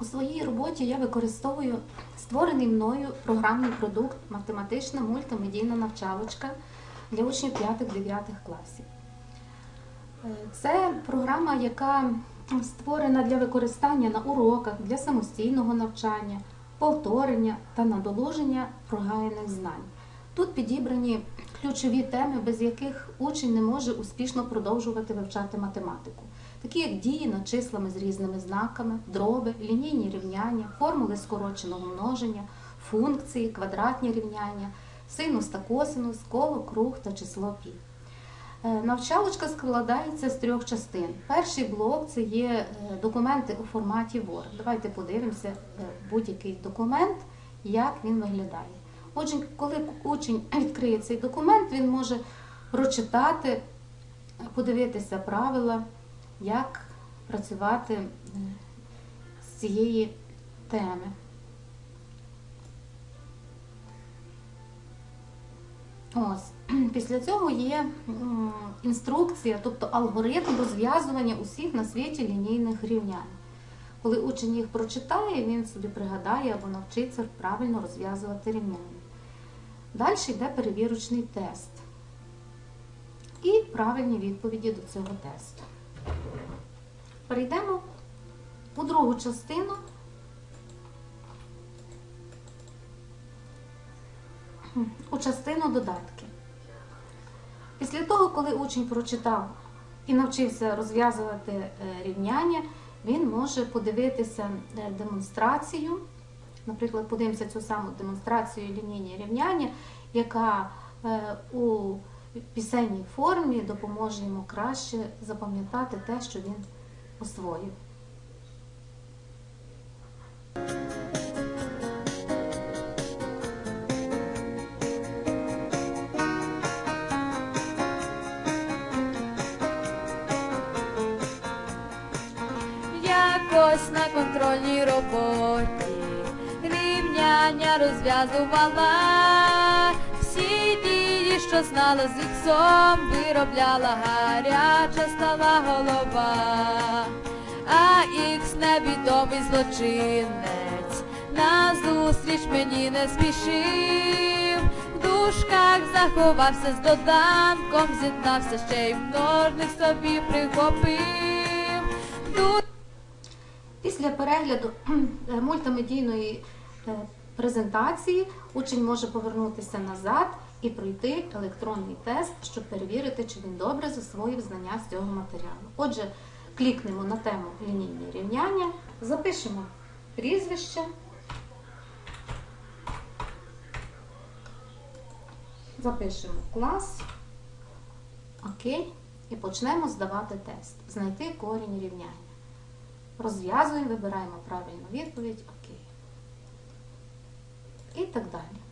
У своїй роботі я використовую створений мною програмний продукт математична мультимедійна навчалочка для учнів 5-9 класів. Е, Це програма, яка створена для використання на уроках, для самостійного навчання, повторення та надолуження прогаяних знань. Тут підібрані ключові теми, без яких учень не може успішно продовжувати вивчати математику, такі як дії над числами з різними знаками, дроби, лінійні рівняння, формули скороченого множення, функції, квадратні рівняння, синус та косинус, коло, круг та число пі. Е, Навчалочка складається з трьох частин. Перший блок це є е, документи у форматі Word. Давайте подивимося е, будь-який документ, як він виглядає. Отже, коли учень відкриє цей документ, він може прочитати, подивитися правила, як працювати з цієї теми. Ось. Після цього є інструкція, тобто алгоритм розв'язування усіх на світі лінійних рівнянь. Коли учень їх прочитає, він собі пригадає або навчиться правильно розв'язувати рівняння. Далі йде перевірочний тест і правильні відповіді до цього тесту. Перейдемо у другу частину. у частину додатки. Після того, коли учень прочитав і навчився розв'язувати е, рівняння, він може подивитися е, демонстрацію. Наприклад, подивимося цю саму демонстрацію лінійні рівняння, яка е, у пісенній формі допоможе йому краще запам'ятати те, що він освоїв. Якось на контрольній роботі рівняння розв'язувала що знала з ліцом, виробляла гаряча стала голова, а ікс невідомий злочинець назустріч мені не спішив. В дужках заховався з доданком, з'єднався ще й множник собі прихопив. Після перегляду е, мультимедійної е, презентації учень може повернутися назад і пройти електронний тест, щоб перевірити, чи він добре засвоїв знання з цього матеріалу. Отже, клікнемо на тему лінійні рівняння, запишемо прізвище. Запишемо клас. Окей. І почнемо здавати тест. Знайти корінь рівняння. Розв'язуємо, вибираємо правильну відповідь, окей. І так далі.